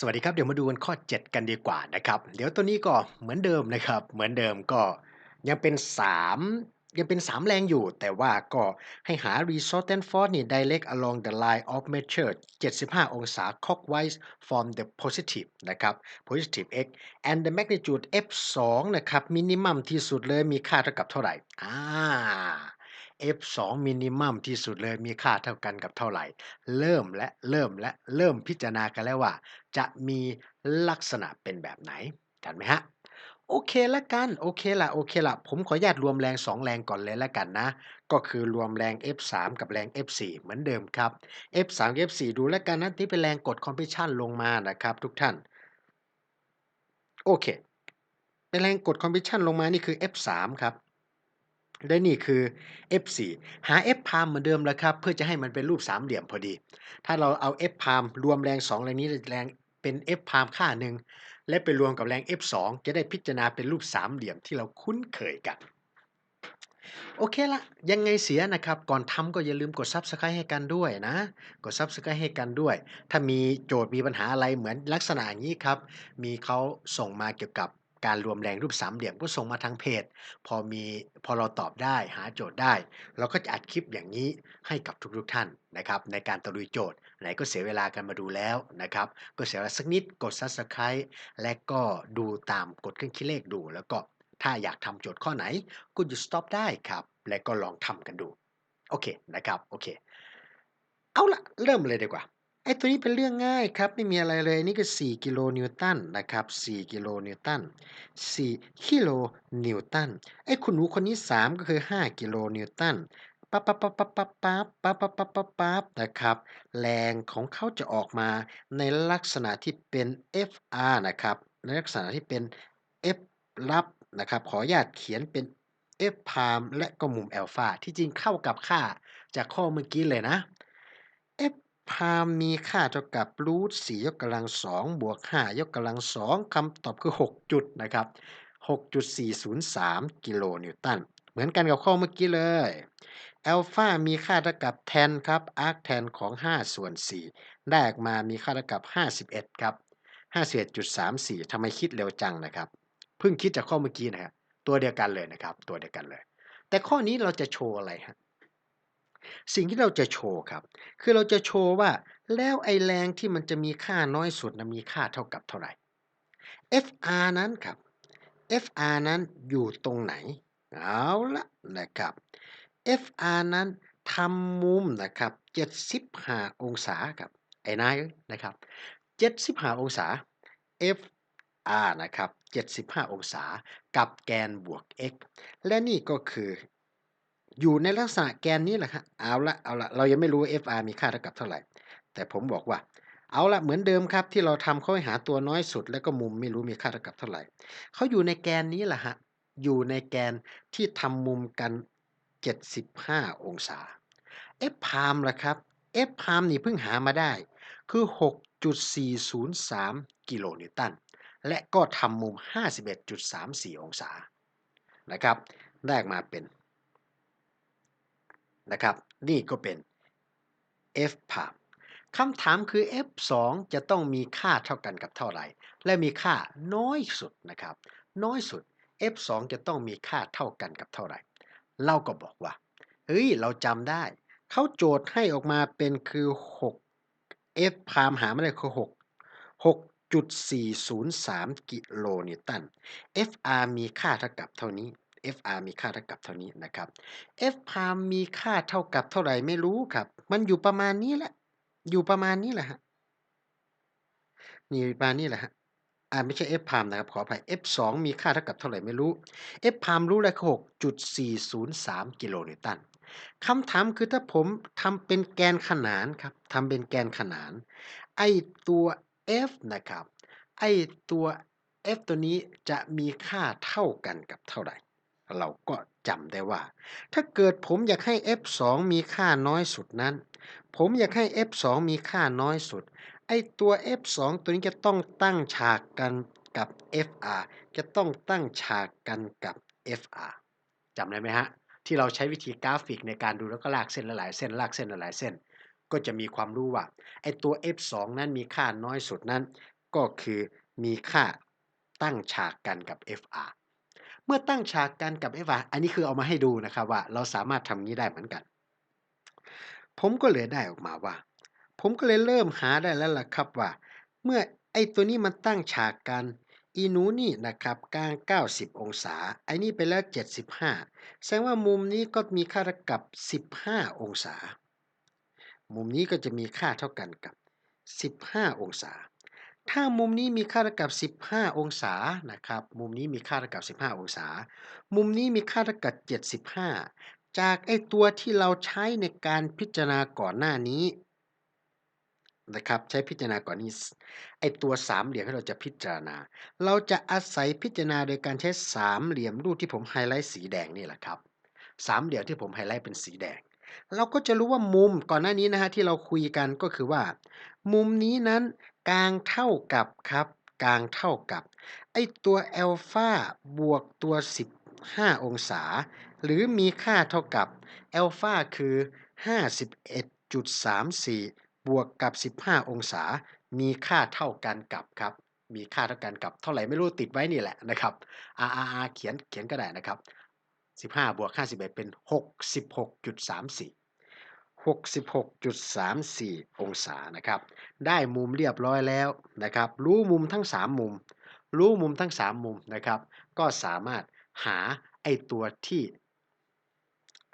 สวัสดีครับ เดี๋ยวมาดูกันข้อ 7 กันดีกว่านะครับ เดี๋ยวตัวนี้ก็เหมือนเดิมนะครับ เหมือนเดิมก็ยังเป็น 3 ยังเป็น 3 แรงอยู่ แต่ว่าก็ให้หา resultant force นี่ direct along the line of measure 75 องศา clockwise from the positive นะครับ positive x and the magnitude f2 นะครับ minimum ที่สุดเลยมีค่าเท่ากับเท่าไหร่อ่า f2 minimum ที่สุดเลยมีค่าเท่ากันกับเท่าไหร่ เริ่มและเริ่มและเริ่มพิจารณากันแล้วว่า จะมีลักษณะเป็นแบบไหนกันไหมฮะโอเคแล้วกันโอเคละโอเคละผมขออนุญาตรวมแรง 2 แรงก่อนเลยแล้วกันนะ ก็คือรวมแรง F3 กับแรง F4 เหมือนเดิมครับ F3 F4 ดูแล้วกันนะที่เป็นแรงกด compression ลงมานะครับ ทุกท่านโอเคเป็นแรงกด compression ลงมานี่คือ F3 ครับ และนี่คือ F4 หา F พามเหมือนเดิมแล้วครับ เพื่อจะให้มันเป็นรูปสามเหลี่ยมพอดี ถ้าเราเอา F พามรวมแรง 2 แรงนี้แรงเป็น F พามค่าหนึ่งและไปรวมกับแรง F2 จะได้พิจารณาเป็นรูปสามเหลี่ยมที่เราคุ้นเคยกันโอเคละยังไงเสียนะครับ ก่อนทำก็อย่าลืมกด Subscribe ให้กันด้วยนะ กด Subscribe ให้กันด้วย ถ้ามีโจทย์มีปัญหาอะไรเหมือนลักษณะอย่างนี้ครับ มีเขาส่งมาเกี่ยวกับ การรวมแรงรูปสามเหลี่ยมก็ส่งมาทางเพจ พอมีพอเราตอบได้หาโจทย์ได้ เราก็จะอัดคลิปอย่างนี้ให้กับทุกๆท่านนะครับในการตะลุยโจทย์ ไหนก็เสียเวลากันมาดูแล้วนะครับก็เสียเวลาสักนิดกด Subscribe และก็ดูตามกดเครื่องคิดเลขดู แล้วก็ถ้าอยากทำโจทย์ข้อไหนก็หยุด stop ได้ครับ และก็ลองทำกันดูโอเคนะครับโอเค เอาละเริ่มเลยดีกว่า ไอ้ตัวนี้เป็นเรื่องง่ายครับ ไม่มีอะไรเลย นี่ก็4กิโลนิวตันนะครับ 4 กิโลนิวตัน 4 กิโลนิวตัน ไอ้คุณหนูคนนี้ 3 ก็คือ 5 กิโลนิวตันปั๊บปั๊บปั๊บปั๊บปั๊บปั๊บปั๊บปั๊บปั๊บปั๊บปั๊บนะครับ แรงของเขาจะออกมาในลักษณะที่เป็น FR นะครับ ในลักษณะที่เป็น F รับนะครับ ขออนุญาตเขียนเป็น F พามและก็มุมอัลฟาที่จริงเข้ากับค่าจากข้อเมื่อกี้เลยนะ พามมีค่าเท่ากับรูท4ยกกำลัง2บวก5ยกกำลัง2คำตอบคือ 6 จุดนะครับ 6.403 กิโลนิวตัน เหมือนกันกับข้อเมื่อกี้เลยอัลฟามีค่าเท่ากับ tan ครับ arc tan ของ 5 ส่วน 4 ได้ออกมามีค่าเท่ากับ 51 ครับ 51.34ทำไมคิดเร็วจังนะครับ เพิ่งคิดจากข้อเมื่อกี้นะครับ ตัวเดียวกันเลยนะครับ ตัวเดียวกันเลย แต่ข้อนี้เราจะโชว์อะไรฮะ สิ่งที่เราจะโชว์ครับ คือเราจะโชว์ว่าแล้วไอแรงที่มันจะมีค่าน้อยสุดนะมีค่าเท่ากับเท่าไหร่ FR นั้นครับ FR นั้นอยู่ตรงไหน เอาละนะครับ FR นั้นทำมุมนะครับ75องศาครับ ไอ้นายนะครับ75องศา FR นะครับ75 องศา กับแกนบวก x และนี่ก็คือ อยู่ในลักษณะแกนนี้แหละครับเอาละเอาละเรายังไม่รู้ FR มีค่าเท่ากับเท่าไหร่ แต่ผมบอกว่า เอาละเหมือนเดิมครับ ที่เราทำเขาให้หาตัวน้อยสุด แล้วก็มุมไม่รู้มีค่าเท่ากับเท่าไหร่เขาอยู่ในแกนนี้แหละฮะอยู่ในแกนที่ทำมุมกัน 75 องศา F พามล่ะครับ F พามนี่เพิ่งหามาได้ คือ 6.403 กิโลนิวตัน และก็ทำมุม 51.34 องศานะครับ ได้มาเป็น นะครับ นี่ก็เป็น F พามคำถามคือ F2 จะต้องมีค่าเท่ากันกับเท่าไหร่ และมีค่าน้อยสุดนะครับ น้อยสุด F2 จะต้องมีค่าเท่ากันกับเท่าไหร่ เราก็บอกว่า เฮ้ย เราจำได้ เขาโจทย์ให้ออกมาเป็นคือ 6 F พามหาไม่ได้คือ 6 6.403 กิโลนิวตัน FR มีค่าเท่ากับเท่านี้ FR มีค่าเท่ากับเท่านี้นะครับ F พามมีค่าเท่ากับเท่าไหร่ไม่รู้ครับ มันอยู่ประมาณนี้แหละ อยู่ประมาณนี้แหละฮะ นี่ประมาณนี้แหละฮะ อ่าไม่ใช่ F พามนะครับ ขออภัย F2 มีค่าเท่ากับเท่าไหร่ไม่รู้ F พามรู้แล้วคือ6.403กิโลนิวตันคำถามคือถ้าผมทำเป็นแกนขนานครับทำเป็นแกนขนาน ไอตัว F นะครับ ไอตัว F ตัวนี้จะมีค่าเท่ากันกับเท่าไหร่ เราก็จำได้ว่า ถ้าเกิดผมอยากให้ F2 มีค่าน้อยสุดนั้น ผมอยากให้ F2 มีค่าน้อยสุด ไอตัว F2 ตัวนี้จะต้องตั้งฉากกันกับ FR จะต้องตั้งฉากกันกับ FR จำได้ไหมฮะ ที่เราใช้วิธีกราฟิกในการดูแล้วก็ลากเส้นหลายเส้นลากเส้นหลายเส้น ก็จะมีความรู้ว่าไอตัว F2 นั้นมีค่าน้อยสุดนั้น ก็คือมีค่าตั้งฉากกันกับ FR เมื่อตั้งฉากกันกับ FR อันนี้คือเอามาให้ดูนะครับว่า เราสามารถทำนี้ได้เหมือนกัน ผมก็เลยได้ออกมาว่า ผมก็เลยเริ่มหาได้แล้วล่ะครับว่า เมื่อไอตัวนี้มันตั้งฉากกันอีนูนี่นะครับกลาง 90 องศา ไอ้นี่ไปแล้ว 75 แสดงว่ามุมนี้ก็มีค่าเท่ากับ 15 องศา มุมนี้ก็จะมีค่าเท่ากันกับ 15 องศา ถ้ามุมนี้มีค่าเท่ากับ 15 องศานะครับ มุมนี้มีค่าเท่ากับ 15 องศา มุมนี้มีค่าเท่ากับ 75 จากไอ้ตัวที่เราใช้ในการพิจารณาก่อนหน้านี้นะครับใช้พิจารณาก่อนนี้ไอตัวสามเหลี่ยมที่เราจะพิจารณา เราจะอาศัยพิจารณาโดยการใช้สามเหลี่ยมรูปที่ผมไฮไลท์สีแดงนี่แหละครับสามเหลี่ยมที่ผมไฮไลท์เป็นสีแดง เราก็จะรู้ว่ามุมก่อนหน้านี้นะฮะที่เราคุยกันก็คือว่า มุมนี้นั้นกลางเท่ากับครับ กลางเท่ากับไอตัวอัลฟาบวกตัว 15 องศา หรือมีค่าเท่ากับอัลฟาคือ 51.34 บวกกับ 15 องศา มีค่าเท่ากันกับครับ มีค่าเท่ากันกับเท่าไหร่ไม่รู้ติดไว้นี่แหละนะครับ r r r เขียนเขียนก็ได้นะครับ 15บวก51 เป็น 66.34 66.34 องศานะครับ ได้มุมเรียบร้อยแล้วนะครับ รู้มุมทั้ง 3 มุม รู้มุมทั้ง 3 มุมนะครับ ก็สามารถหาไอตัวที่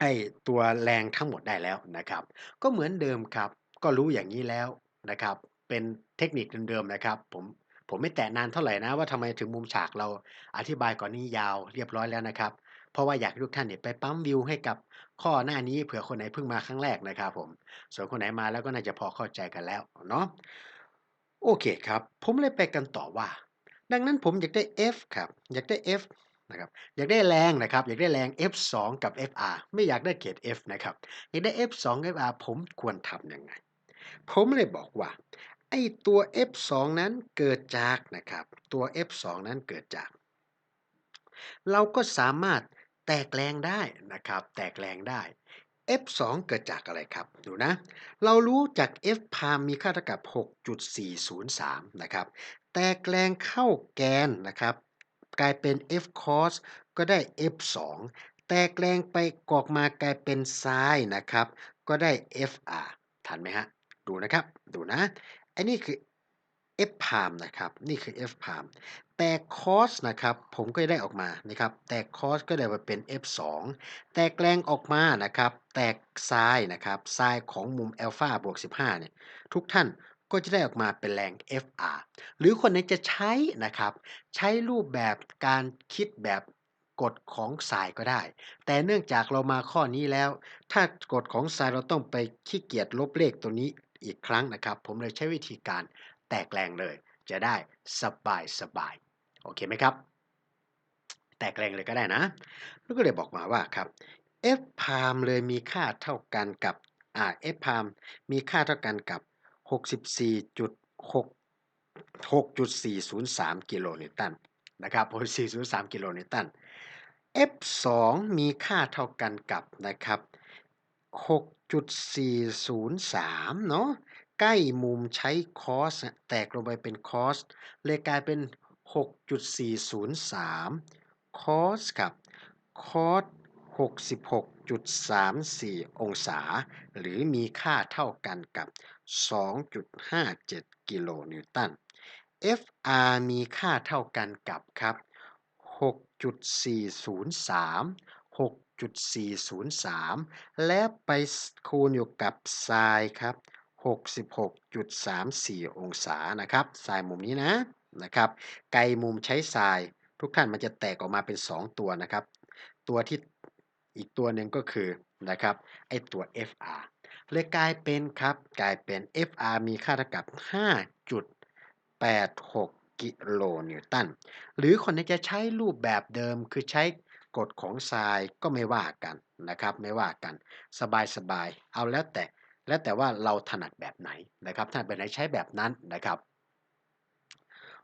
ไอตัวแรงทั้งหมดได้แล้วนะครับ ก็เหมือนเดิมครับ ก็รู้อย่างนี้แล้วนะครับ เป็นเทคนิคเดิมๆนะครับ ผมผมไม่แตะนานเท่าไหร่นะว่าทำไมถึงมุมฉากเราอธิบายก่อนนี้ยาวเรียบร้อยแล้วนะครับ เพราะว่าอยากให้ทุกท่านเนี่ยไปปั๊มวิวให้กับข้อหน้านี้เผื่อคนไหนเพิ่งมาครั้งแรกนะครับผม ส่วนคนไหนมาแล้วก็น่าจะพอเข้าใจกันแล้วเนาะโอเคครับ ผมเลยไปกันต่อว่า ดังนั้นผมอยากได้ F ครับ อยากได้ F นะครับ อยากได้แรงนะครับ อยากได้แรง F2 กับ FR ไม่อยากได้เกรด F นะครับ อยากได้ F2 FR ผมควรทำยังไง ผมเลยบอกว่าไอ้ตัว F2 นั้นเกิดจากนะครับ ตัว F2 นั้นเกิดจาก เราก็สามารถ แตกแรงได้นะครับ แตกแรงได้ F2 เกิดจากอะไรครับ ดูนะ เรารู้จาก F พามมีค่าเท่ากับ 6.403 นะครับ แตกแรงเข้าแกนนะครับ กลายเป็น F cos ก็ได้ F2 แตกแรงไปกอกมากลายเป็นไซน์นะครับ ก็ได้ FR ทันไหมฮะ ดูนะครับ ดูนะ อันนี้คือ F พามนะครับ นี่คือ F พาม แต่ cos นะครับผมก็ได้ออกมานะครับแต่ cos ก็ได้มาเป็น F2 แตกแรงออกมานะครับแตกไซน์นะครับไซน์ของมุมอัลฟาบวก15เนี่ยทุกท่านก็จะได้ออกมาเป็นแรง FR หรือคนไหนจะใช้นะครับใช้รูปแบบการคิดแบบกฎของสายก็ได้ แต่เนื่องจากเรามาข้อนี้แล้ว ถ้ากฎของสายเราต้องไปขี้เกียจลบเลขตัวนี้อีกครั้งนะครับ ผมเลยใช้วิธีการแตกแรงเลย จะได้สบายสบาย โอเคไหมครับ แตกแรงเลยก็ได้นะ แล้วก็เลยบอกมาว่าครับ f พามเลยมีค่าเท่ากันกับอ่า f พามมีค่าเท่ากันกับ 64.6 6.403 กิโลนิวตันนะครับ6.403 กิโลนิวตัน F2 มีค่าเท่ากันกับนะครับ 6.403 เนาะใกล้มุมใช้คอส แตกลงไปเป็นคอส เลยกลายเป็น 6.403คอสกับคอส66.34 องศา หรือมีค่าเท่ากันกับ 2.57 กิโลนิวตัน FR มีค่าเท่ากันกับครับ 6.403 6.403 และไปคูณอยู่กับไซน์ครับ 66.34 องศานะครับไซน์มุมนี้นะ นะครับ ไกลมุมใช้ไซน์ทุกท่านมันจะแตกออกมาเป็น 2 ตัวนะครับ ตัวที่อีกตัวหนึ่งก็คือนะครับไอตัว FR เลยกลายเป็นครับกลายเป็น FR มีค่าเท่ากับ 5.86กิโลนิวตัน หรือคนที่จะใช้รูปแบบเดิมคือใช้กฎของทรายก็ไม่ว่ากันนะครับไม่ว่ากันสบายสบายเอาแล้วแต่แล้วแต่ว่าเราถนัดแบบไหนนะครับถนัดแบบไหนใช้แบบนั้นนะครับ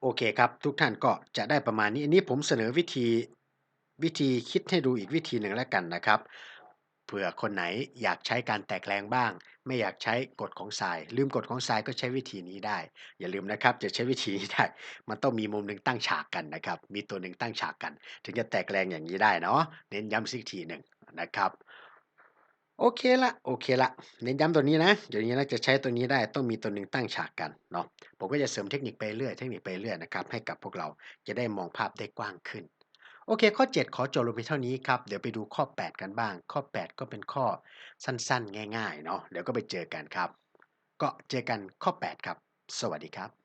โอเคครับ ทุกท่านก็จะได้ประมาณนี้ อันนี้ผมเสนอวิธีวิธีคิดให้ดูอีกวิธีหนึ่งแล้วกันนะครับ เผื่อคนไหนอยากใช้การแตกแรงบ้าง ไม่อยากใช้กฎของ sin ลืมกฎของ sin ก็ใช้วิธีนี้ได้ อย่าลืมนะครับจะใช้วิธีนี้ได้ มันต้องมีมุมหนึ่งตั้งฉากกันนะครับ มีตัวหนึ่งตั้งฉากกัน ถึงจะแตกแรงอย่างนี้ได้เนาะเน้นย้ำสักทีหนึ่งนะครับ โอเคละโอเคละเน้นย้ำตัวนี้นะ เดี๋ยวนี้นะจะใช้ตัวนี้ได้ต้องมีตัวหนึ่งตั้งฉากกันเนาะผมก็จะเสริมเทคนิคไปเรื่อยเทคนิคไปเรื่อยนะครับให้กับพวกเราจะได้มองภาพได้กว้างขึ้น โอเค ข้อ 7 ขอจบลงเพียงเท่านี้ครับ เดี๋ยวไปดูข้อ 8 กันบ้าง ข้อ 8 ก็เป็นข้อสั้นๆ ง่ายๆเนาะเดี๋ยวก็ไปเจอกันครับ ก็เจอกันข้อ 8 ครับ สวัสดีครับ